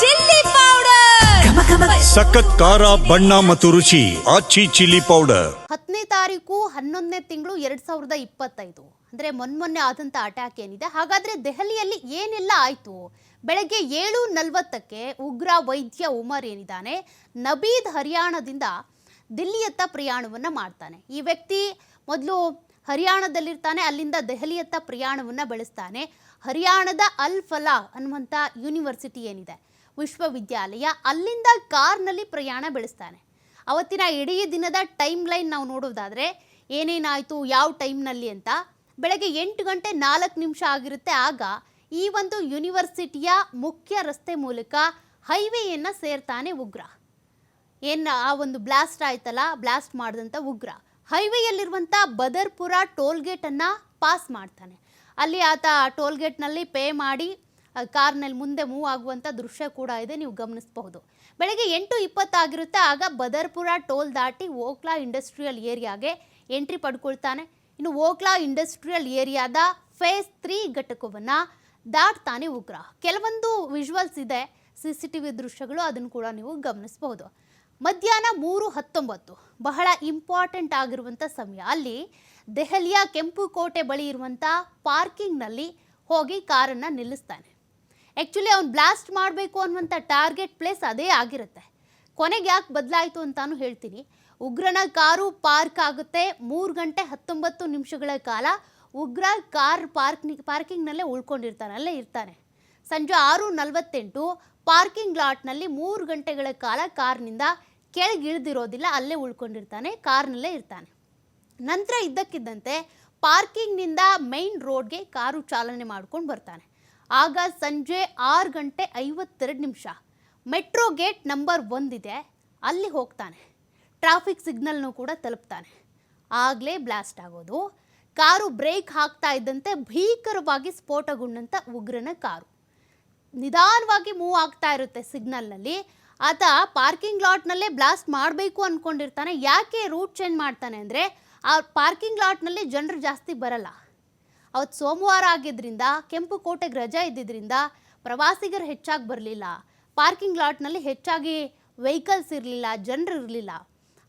Chilli powder. ಸಖತ್ ಖಾರ ಬಣ್ಣ ಮತ್ತು ರುಚಿ ಆಚಿ ಚಿಲ್ಲಿ ಪೌಡರ್. ಹತ್ತನೇ ತಾರೀಕು ಹನ್ನೊಂದನೇ ತಿಂಗಳು ಎರಡ್ ಸಾವಿರದ ಇಪ್ಪತ್ತೈದು. ಅಂದ್ರೆ ಮೊನ್ಮೊನ್ನೆ ಆದಂತ ಅಟ್ಯಾಕ್ ಏನಿದೆ? ಹಾಗಾದ್ರೆ ದೆಹಲಿಯಲ್ಲಿ ಏನೆಲ್ಲ ಆಯ್ತು? ಬೆಳಗ್ಗೆ ಏಳು ನಲವತ್ತಕ್ಕೆ ಉಗ್ರ ವೈದ್ಯ ಉಮರ್ ಏನಿದ್ದಾನೆ ನಬೀದ್ ಹರಿಯಾಣದಿಂದ ದಿಲ್ಲಿಯತ್ತ ಪ್ರಯಾಣವನ್ನ ಮಾಡ್ತಾನೆ. ಈ ವ್ಯಕ್ತಿ ಮೊದಲು ಹರಿಯಾಣದಲ್ಲಿರ್ತಾನೆ ಅಲ್ಲಿಂದ ದೆಹಲಿಯತ್ತ ಪ್ರಯಾಣವನ್ನ ಬೆಳೆಸ್ತಾನೆ. ಹರಿಯಾಣದ ಅಲ್ ಫಲಾ ಅನ್ನುವಂಥ ಯೂನಿವರ್ಸಿಟಿ ಏನಿದೆ. ವಿಶ್ವವಿದ್ಯಾಲಯ ಅಲ್ಲಿಂದ ಕಾರ್ನಲ್ಲಿ ಪ್ರಯಾಣ ಬೆಳೆಸ್ತಾನೆ. ಅವತ್ತಿನ ಇಡೀ ದಿನದ ಟೈಮ್ ಲೈನ್ ನಾವು ನೋಡೋದಾದರೆ, ಏನೇನಾಯಿತು, ಯಾವ ಟೈಮ್ನಲ್ಲಿ ಅಂತ ಬೆಳಗ್ಗೆ ಎಂಟು ಗಂಟೆ ನಾಲ್ಕು ನಿಮಿಷ ಆಗಿರುತ್ತೆ. ಆಗ ಈ ಒಂದು ಯೂನಿವರ್ಸಿಟಿಯ ಮುಖ್ಯ ರಸ್ತೆ ಮೂಲಕ ಹೈವೇಯನ್ನು ಸೇರ್ತಾನೆ ಉಗ್ರ. ಏನು ಆ ಒಂದು ಬ್ಲಾಸ್ಟ್ ಆಯ್ತಲ್ಲ, ಬ್ಲಾಸ್ಟ್ ಮಾಡಿದಂಥ ಉಗ್ರ. ಹೈವೇಯಲ್ಲಿರುವಂಥ ಬದರ್ಪುರ ಟೋಲ್ಗೇಟನ್ನು ಪಾಸ್ ಮಾಡ್ತಾನೆ. ಅಲ್ಲಿ ಆತ ಟೋಲ್ಗೇಟ್ನಲ್ಲಿ ಪೇ ಮಾಡಿ ಕಾರ್ನಲ್ಲಿ ಮುಂದೆ ಮೂವ್ ಆಗುವಂಥ ದೃಶ್ಯ ಕೂಡ ಇದೆ, ನೀವು ಗಮನಿಸಬಹುದು. ಬೆಳಗ್ಗೆ ಎಂಟು ಇಪ್ಪತ್ತಾಗಿರುತ್ತೆ ಆಗ ಬದರ್ಪುರ ಟೋಲ್ ದಾಟಿ ಓಕ್ಲಾ ಇಂಡಸ್ಟ್ರಿಯಲ್ ಏರಿಯಾಗೆ ಎಂಟ್ರಿ ಪಡ್ಕೊಳ್ತಾನೆ. ಇನ್ನು ಓಕ್ಲಾ ಇಂಡಸ್ಟ್ರಿಯಲ್ ಏರಿಯಾದ ಫೇಸ್ ತ್ರೀ ಘಟಕವನ್ನು ದಾಟ್ತಾನೆ ಉಗ್ರ ಕೆಲವೊಂದು ವಿಜುವಲ್ಸ್ ಇದೆ ಸಿ ಸಿ ಟಿ ವಿ ದೃಶ್ಯಗಳು, ಅದನ್ನು ಕೂಡ ನೀವು ಗಮನಿಸಬಹುದು. ಮಧ್ಯಾಹ್ನ ಮೂರು ಹತ್ತೊಂಬತ್ತು, ಬಹಳ ಇಂಪಾರ್ಟೆಂಟ್ ಆಗಿರುವಂಥ ಸಮಯ. ಅಲ್ಲಿ ದೆಹಲಿಯ ಕೆಂಪು ಕೋಟೆ ಬಳಿ ಇರುವಂಥ ಪಾರ್ಕಿಂಗ್ನಲ್ಲಿ ಹೋಗಿ ಕಾರನ್ನು ನಿಲ್ಲಿಸ್ತಾನೆ. ಆ್ಯಕ್ಚುಲಿ ಅವ್ನು ಬ್ಲಾಸ್ಟ್ ಮಾಡಬೇಕು ಅನ್ನುವಂಥ ಟಾರ್ಗೆಟ್ ಪ್ಲೇಸ್ ಅದೇ ಆಗಿರುತ್ತೆ. ಕೊನೆಗೆ ಯಾಕೆ ಬದಲಾಯಿತು ಅಂತಾನು ಹೇಳ್ತೀನಿ. ಉಗ್ರನ ಕಾರು ಪಾರ್ಕ್ ಆಗುತ್ತೆ ಮೂರು ಗಂಟೆ ಹತ್ತೊಂಬತ್ತು ನಿಮಿಷಗಳ ಕಾಲ. ಉಗ್ರ ಕಾರ್ ಪಾರ್ಕ್ ಪಾರ್ಕಿಂಗ್ನಲ್ಲೇ ಉಳ್ಕೊಂಡಿರ್ತಾನೆ, ಅಲ್ಲೇ ಇರ್ತಾನೆ. ಸಂಜೆ ಆರು ನಲವತ್ತೆಂಟು ಪಾರ್ಕಿಂಗ್ ಲಾಟ್ನಲ್ಲಿ ಮೂರು ಗಂಟೆಗಳ ಕಾಲ ಕಾರ್ನಿಂದ ಕೆಳಗಿಳಿದಿರೋದಿಲ್ಲ ಅಲ್ಲೇ ಉಳ್ಕೊಂಡಿರ್ತಾನೆ, ಕಾರ್ನಲ್ಲೇ ಇರ್ತಾನೆ. ನಂತರ ಇದ್ದಕ್ಕಿದ್ದಂತೆ ಪಾರ್ಕಿಂಗ್ನಿಂದ ಮೈನ್ ರೋಡ್ಗೆ ಕಾರು ಚಾಲನೆ ಮಾಡ್ಕೊಂಡು ಬರ್ತಾನೆ. ಆಗ ಸಂಜೆ ಆರು ಗಂಟೆ ಐವತ್ತೆರಡು ನಿಮಿಷ. ಮೆಟ್ರೋ ಗೇಟ್ ನಂಬರ್ ಒಂದಿದೆ. ಅಲ್ಲಿ ಹೋಗ್ತಾನೆ. ಟ್ರಾಫಿಕ್ ಸಿಗ್ನಲ್ನೂ ಕೂಡ ತಲುಪ್ತಾನೆ. ಆಗಲೇ ಬ್ಲಾಸ್ಟ್ ಆಗೋದು. ಕಾರು ಬ್ರೇಕ್ ಹಾಕ್ತಾ ಇದ್ದಂತೆ ಭೀಕರವಾಗಿ ಸ್ಫೋಟಗೊಂಡಂಥ ಉಗ್ರನ ಕಾರು. ನಿಧಾನವಾಗಿ ಮೂವ್ ಆಗ್ತಾ ಇರುತ್ತೆ ಸಿಗ್ನಲ್ನಲ್ಲಿ. ಆತ ಪಾರ್ಕಿಂಗ್ ಲಾಟ್ನಲ್ಲೇ ಬ್ಲಾಸ್ಟ್ ಮಾಡಬೇಕು ಅಂದ್ಕೊಂಡಿರ್ತಾನೆ ಯಾಕೆ ರೂಟ್ ಚೇಂಜ್ ಮಾಡ್ತಾನೆ ಅಂದರೆ ಆ ಪಾರ್ಕಿಂಗ್ ಲಾಟ್ನಲ್ಲಿ ಜನರು ಜಾಸ್ತಿ ಬರಲ್ಲ. ಅವತ್ತು ಸೋಮವಾರ ಆಗಿದ್ದರಿಂದ ಕೆಂಪು ಕೋಟೆಗೆ ರಜೆ ಇದ್ದಿದ್ದರಿಂದ ಪ್ರವಾಸಿಗರು ಹೆಚ್ಚಾಗಿ ಬರಲಿಲ್ಲ. ಪಾರ್ಕಿಂಗ್ ಲಾಟ್ನಲ್ಲಿ ಹೆಚ್ಚಾಗಿ ವೆಹಿಕಲ್ಸ್ ಇರಲಿಲ್ಲ, ಜನರು ಇರಲಿಲ್ಲ.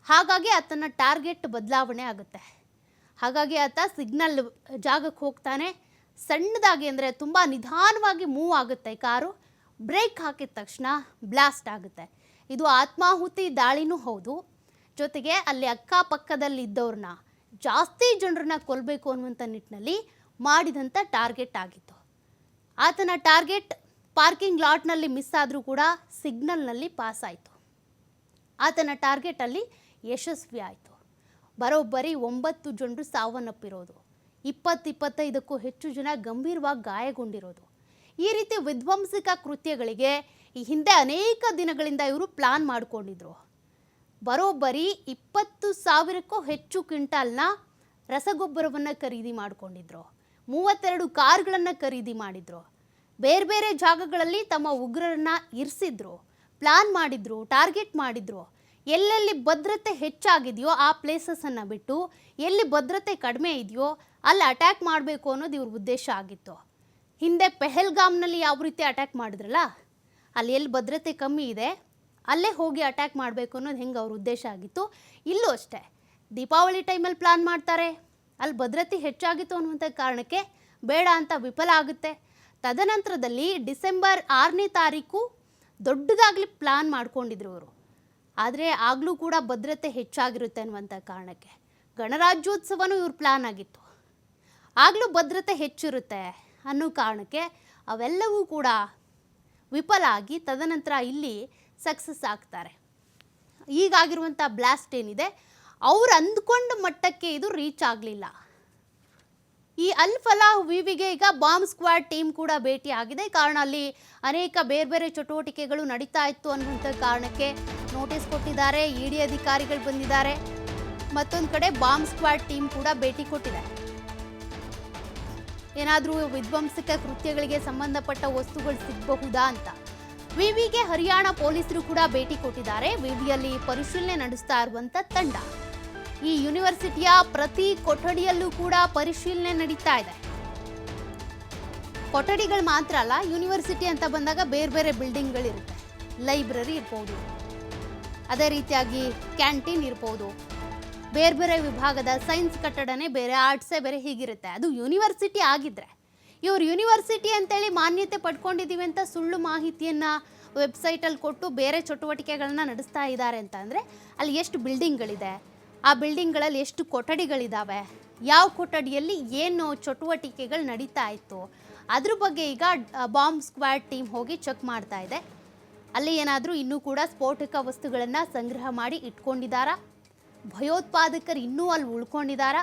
ಹಾಗಾಗಿ ಆತನ ಟಾರ್ಗೆಟ್ ಬದಲಾವಣೆ ಆಗುತ್ತೆ. ಹಾಗಾಗಿ ಆತ ಸಿಗ್ನಲ್ ಜಾಗಕ್ಕೆ ಹೋಗ್ತಾನೆ. ಸಣ್ಣದಾಗಿ ಅಂದರೆ ತುಂಬ ನಿಧಾನವಾಗಿ ಮೂವ್ ಆಗುತ್ತೆ ಕಾರು. ಬ್ರೇಕ್ ಹಾಕಿದ ತಕ್ಷಣ ಬ್ಲಾಸ್ಟ್ ಆಗುತ್ತೆ. ಇದು ಆತ್ಮಾಹುತಿ ದಾಳಿನೂ ಹೌದು. ಜೊತೆಗೆ ಅಲ್ಲಿ ಅಕ್ಕಪಕ್ಕದಲ್ಲಿ ಇದ್ದವ್ರನ್ನ ಜಾಸ್ತಿ ಜನರನ್ನ ಕೊಲ್ಲಬೇಕು ಅನ್ನುವಂಥ ನಿಟ್ಟಿನಲ್ಲಿ ಮಾಡಿದಂಥ ಟಾರ್ಗೆಟ್ ಆಗಿತ್ತು. ಆತನ ಟಾರ್ಗೆಟ್ ಪಾರ್ಕಿಂಗ್ ಲಾಟ್ನಲ್ಲಿ ಮಿಸ್ ಆದರೂ ಕೂಡ ಸಿಗ್ನಲ್ನಲ್ಲಿ ಪಾಸ್ ಆಯಿತು. ಆತನ ಟಾರ್ಗೆಟಲ್ಲಿ ಯಶಸ್ವಿ ಆಯಿತು. ಬರೋಬ್ಬರಿ ಒಂಬತ್ತು ಜನರು ಸಾವನ್ನಪ್ಪಿರೋದು. ಇಪ್ಪತ್ತು ಇಪ್ಪತ್ತೈದಕ್ಕೂ ಹೆಚ್ಚು ಜನ ಗಂಭೀರವಾಗಿ ಗಾಯಗೊಂಡಿರೋದು. ಈ ರೀತಿ ವಿಧ್ವಂಸಕ ಕೃತ್ಯಗಳಿಗೆ ಈ ಹಿಂದೆ ಅನೇಕ ದಿನಗಳಿಂದ ಇವರು ಪ್ಲಾನ್ ಮಾಡಿಕೊಂಡಿದ್ರು. ಬರೋಬ್ಬರಿ ಇಪ್ಪತ್ತು ಸಾವಿರಕ್ಕೂ ಹೆಚ್ಚು ಕ್ವಿಂಟಾಲ್ನ ರಸಗೊಬ್ಬರವನ್ನು ಖರೀದಿ ಮಾಡಿಕೊಂಡಿದ್ರು. ಮೂವತ್ತೆರಡು ಕಾರ್ಗಳನ್ನು ಖರೀದಿ ಮಾಡಿದ್ರು. ಬೇರೆ ಬೇರೆ ಜಾಗಗಳಲ್ಲಿ ತಮ್ಮ ಉಗ್ರರನ್ನ ಇರಿಸಿದ್ರು. ಪ್ಲಾನ್ ಮಾಡಿದ್ರು, ಟಾರ್ಗೆಟ್ ಮಾಡಿದ್ರು. ಎಲ್ಲೆಲ್ಲಿ ಭದ್ರತೆ ಹೆಚ್ಚಾಗಿದೆಯೋ ಆ ಪ್ಲೇಸಸನ್ನು ಬಿಟ್ಟು ಎಲ್ಲಿ ಭದ್ರತೆ ಕಡಿಮೆ ಇದೆಯೋ ಅಲ್ಲಿ ಅಟ್ಯಾಕ್ ಮಾಡಬೇಕು ಅನ್ನೋದು ಇವ್ರ ಉದ್ದೇಶ ಆಗಿತ್ತು. ಹಿಂದೆ ಪೆಹಲ್ಗಾಮ್ನಲ್ಲಿ ಯಾವ ರೀತಿ ಅಟ್ಯಾಕ್ ಮಾಡಿದ್ರಲ್ಲ, ಅಲ್ಲಿ ಎಲ್ಲಿ ಭದ್ರತೆ ಕಮ್ಮಿ ಇದೆ, ಅಲ್ಲೇ ಹೋಗಿ ಅಟ್ಯಾಕ್ ಮಾಡಬೇಕು ಅನ್ನೋದು ಹೆಂಗೆ ಅವ್ರ ಉದ್ದೇಶ ಆಗಿತ್ತು? ಇಲ್ಲೂ ಅಷ್ಟೇ. ದೀಪಾವಳಿ ಟೈಮಲ್ಲಿ ಪ್ಲಾನ್ ಮಾಡ್ತಾರೆ. ಅಲ್ಲಿ ಭದ್ರತೆ ಹೆಚ್ಚಾಗಿತ್ತು ಅನ್ನುವಂಥ ಕಾರಣಕ್ಕೆ ಬೇಡ ಅಂತ ವಿಫಲ ಆಗುತ್ತೆ. ತದನಂತರದಲ್ಲಿ ಡಿಸೆಂಬರ್ ಆರನೇ ತಾರೀಕು ದೊಡ್ಡದಾಗಲಿ ಪ್ಲಾನ್ ಮಾಡ್ಕೊಂಡಿದ್ರು ಅವರು. ಆದರೆ ಆಗಲೂ ಕೂಡ ಭದ್ರತೆ ಹೆಚ್ಚಾಗಿರುತ್ತೆ ಅನ್ನುವಂಥ ಕಾರಣಕ್ಕೆ. ಗಣರಾಜ್ಯೋತ್ಸವನೂ ಇವ್ರ ಪ್ಲಾನ್ ಆಗಿತ್ತು. ಆಗಲೂ ಭದ್ರತೆ ಹೆಚ್ಚಿರುತ್ತೆ ಅನ್ನೋ ಕಾರಣಕ್ಕೆ ಅವೆಲ್ಲವೂ ಕೂಡ ವಿಫಲ ಆಗಿ ತದನಂತರ ಇಲ್ಲಿ ಸಕ್ಸಸ್ ಆಗ್ತಾರೆ. ಈಗಾಗಿರುವಂಥ ಬ್ಲಾಸ್ಟ್ ಏನಿದೆ ಅವ್ರು ಅಂದ್ಕೊಂಡ ಮಟ್ಟಕ್ಕೆ ಇದು ರೀಚ್ ಆಗಲಿಲ್ಲ. ಈ ಅಲ್ ಫಲಾಹ್ ವಿವಿಗೆ ಈಗ ಬಾಂಬ್ ಸ್ಕ್ವಾಡ್ ಟೀಮ್ ಕೂಡ ಭೇಟಿ ಆಗಿದೆ. ಕಾರಣ ಅಲ್ಲಿ ಅನೇಕ ಬೇರೆ ಬೇರೆ ಚಟುವಟಿಕೆಗಳು ನಡೀತಾ ಇತ್ತು ಅನ್ನುವಂಥ ಕಾರಣಕ್ಕೆ ನೋಟಿಸ್ ಕೊಟ್ಟಿದ್ದಾರೆ. ಇಡಿ ಅಧಿಕಾರಿಗಳು ಬಂದಿದ್ದಾರೆ. ಮತ್ತೊಂದು ಕಡೆ ಬಾಂಬ್ ಸ್ಕ್ವಾಡ್ ಟೀಮ್ ಕೂಡ ಭೇಟಿ ಕೊಟ್ಟಿದೆ. ಏನಾದರೂ ವಿಧ್ವಂಸಕ ಕೃತ್ಯಗಳಿಗೆ ಸಂಬಂಧಪಟ್ಟ ವಸ್ತುಗಳು ಸಿಗಬಹುದಾ ಅಂತ. ವಿವಿಗೆ ಹರಿಯಾಣ ಪೊಲೀಸರು ಕೂಡ ಭೇಟಿ ಕೊಟ್ಟಿದ್ದಾರೆ. ವಿವಿಯಲ್ಲಿ ಪರಿಶೀಲನೆ ನಡೆಸ್ತಾ ಇರುವಂತ ತಂಡ. ಈ ಯೂನಿವರ್ಸಿಟಿಯ ಪ್ರತಿ ಕೊಠಡಿಯಲ್ಲೂ ಕೂಡ ಪರಿಶೀಲನೆ ನಡೀತಾ ಇದೆ. ಕೊಠಡಿಗಳು ಮಾತ್ರ ಅಲ್ಲ, ಯೂನಿವರ್ಸಿಟಿ ಅಂತ ಬಂದಾಗ ಬೇರೆ ಬೇರೆ ಬಿಲ್ಡಿಂಗ್ಗಳಿರುತ್ತೆ ಲೈಬ್ರರಿ ಇರ್ಬೋದು, ಅದೇ ರೀತಿಯಾಗಿ ಕ್ಯಾಂಟೀನ್ ಇರ್ಬೋದು, ಬೇರೆ ಬೇರೆ ವಿಭಾಗದ ಸೈನ್ಸ್ ಕಟ್ಟಡನೇ ಬೇರೆ, ಆರ್ಟ್ಸೇ ಬೇರೆ ಹೀಗಿರುತ್ತೆ. ಅದು ಯೂನಿವರ್ಸಿಟಿ ಆಗಿದ್ರೆ. ಇವರು ಯೂನಿವರ್ಸಿಟಿ ಅಂತೇಳಿ ಮಾನ್ಯತೆ ಪಡ್ಕೊಂಡಿದ್ದೀವಿ ಅಂತ ಸುಳ್ಳು ಮಾಹಿತಿಯನ್ನು ವೆಬ್ಸೈಟಲ್ಲಿ ಕೊಟ್ಟು ಬೇರೆ ಚಟುವಟಿಕೆಗಳನ್ನ ನಡೆಸ್ತಾ ಇದ್ದಾರೆ ಅಂತ ಅಲ್ಲಿ ಎಷ್ಟು ಬಿಲ್ಡಿಂಗ್ಗಳಿದೆ ಆ ಬಿಲ್ಡಿಂಗ್ಗಳಲ್ಲಿ ಎಷ್ಟು ಕೊಠಡಿಗಳಿದ್ದಾವೆ ಯಾವ ಕೊಠಡಿಯಲ್ಲಿ ಏನು ಚಟುವಟಿಕೆಗಳು ನಡೀತಾ ಇತ್ತು? ಅದ್ರ ಬಗ್ಗೆ ಈಗ ಬಾಂಬ್ ಸ್ಕ್ವಾಡ್ ಟೀಮ್ ಹೋಗಿ ಚೆಕ್ ಮಾಡ್ತಾ ಇದೆ. ಅಲ್ಲಿ ಏನಾದರೂ ಇನ್ನೂ ಕೂಡ ಸ್ಫೋಟಕ ವಸ್ತುಗಳನ್ನು ಸಂಗ್ರಹ ಮಾಡಿ ಇಟ್ಕೊಂಡಿದ್ದಾರಾ ಭಯೋತ್ಪಾದಕರು ಇನ್ನೂ ಅಲ್ಲಿ ಉಳ್ಕೊಂಡಿದ್ದಾರಾ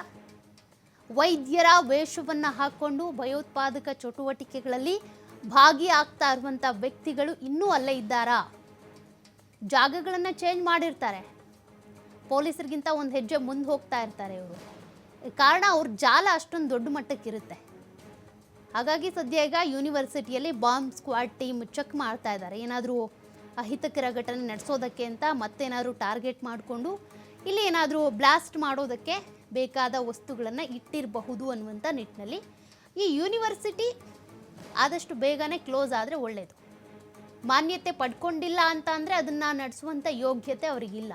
ವೈದ್ಯರ ವೇಷವನ್ನು ಹಾಕ್ಕೊಂಡು ಭಯೋತ್ಪಾದಕ ಚಟುವಟಿಕೆಗಳಲ್ಲಿ ಭಾಗಿಯಾಗ್ತಾ ಇರುವಂಥ ವ್ಯಕ್ತಿಗಳು ಇನ್ನೂ ಅಲ್ಲೇ ಇದ್ದಾರಾ? ಜಾಗಗಳನ್ನು ಚೇಂಜ್ ಮಾಡಿರ್ತಾರೆ. ಪೊಲೀಸರಿಗಿಂತ ಒಂದು ಹೆಜ್ಜೆ ಮುಂದೆ ಹೋಗ್ತಾ ಇರ್ತಾರೆ ಇವರು. ಕಾರಣ ಅವ್ರ ಜಾಲ ಅಷ್ಟೊಂದು ದೊಡ್ಡ ಮಟ್ಟಕ್ಕಿರುತ್ತೆ. ಹಾಗಾಗಿ ಸದ್ಯ ಈಗ ಯೂನಿವರ್ಸಿಟಿಯಲ್ಲಿ ಬಾಂಬ್ ಸ್ಕ್ವಾಡ್ ಟೀಮ್ ಚೆಕ್ ಮಾಡ್ತಾ ಇದ್ದಾರೆ. ಏನಾದರೂ ಅಹಿತಕರ ಘಟನೆ ನಡೆಸೋದಕ್ಕೆ ಅಂತ ಮತ್ತೇನಾದರೂ ಟಾರ್ಗೆಟ್ ಮಾಡಿಕೊಂಡು ಇಲ್ಲಿ ಏನಾದರೂ ಬ್ಲಾಸ್ಟ್ ಮಾಡೋದಕ್ಕೆ ಬೇಕಾದ ವಸ್ತುಗಳನ್ನು ಇಟ್ಟಿರಬಹುದು ಅನ್ನುವಂಥ ನಿಟ್ಟಿನಲ್ಲಿ ಈ ಯೂನಿವರ್ಸಿಟಿ ಆದಷ್ಟು ಬೇಗನೆ ಕ್ಲೋಸ್ ಆದರೆ ಒಳ್ಳೆಯದು ಮಾನ್ಯತೆ ಪಡ್ಕೊಂಡಿಲ್ಲ ಅಂತ ಅಂದರೆ ಅದನ್ನು ನಡೆಸುವಂಥ ಯೋಗ್ಯತೆ ಅವರಿಗಿಲ್ಲ.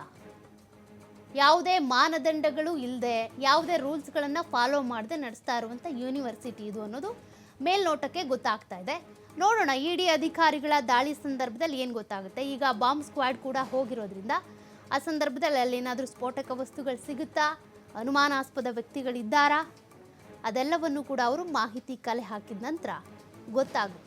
ಯಾವುದೇ ಮಾನದಂಡಗಳು ಇಲ್ಲದೆ ಯಾವುದೇ ರೂಲ್ಸ್ಗಳನ್ನು ಫಾಲೋ ಮಾಡದೆ ನಡೆಸ್ತಾ ಇರುವಂಥ ಯೂನಿವರ್ಸಿಟಿ ಇದು ಅನ್ನೋದು ಮೇಲ್ನೋಟಕ್ಕೆ ಗೊತ್ತಾಗ್ತಾ ಇದೆ. ನೋಡೋಣ ಇ ಡಿ ಅಧಿಕಾರಿಗಳ ದಾಳಿ ಸಂದರ್ಭದಲ್ಲಿ ಏನು ಗೊತ್ತಾಗುತ್ತೆ? ಈಗ ಬಾಂಬ್ ಸ್ಕ್ವಾಡ್ ಕೂಡ ಹೋಗಿರೋದ್ರಿಂದ ಆ ಸಂದರ್ಭದಲ್ಲಿ ಅಲ್ಲೇನಾದರೂ ಸ್ಫೋಟಕ ವಸ್ತುಗಳು ಸಿಗುತ್ತಾ? ಅನುಮಾನಾಸ್ಪದ ವ್ಯಕ್ತಿಗಳಿದ್ದಾರಾ? ಅದೆಲ್ಲವನ್ನು ಕೂಡ ಅವರು ಮಾಹಿತಿ ಕಲೆ ಹಾಕಿದ ನಂತರ ಗೊತ್ತಾಗುತ್ತೆ.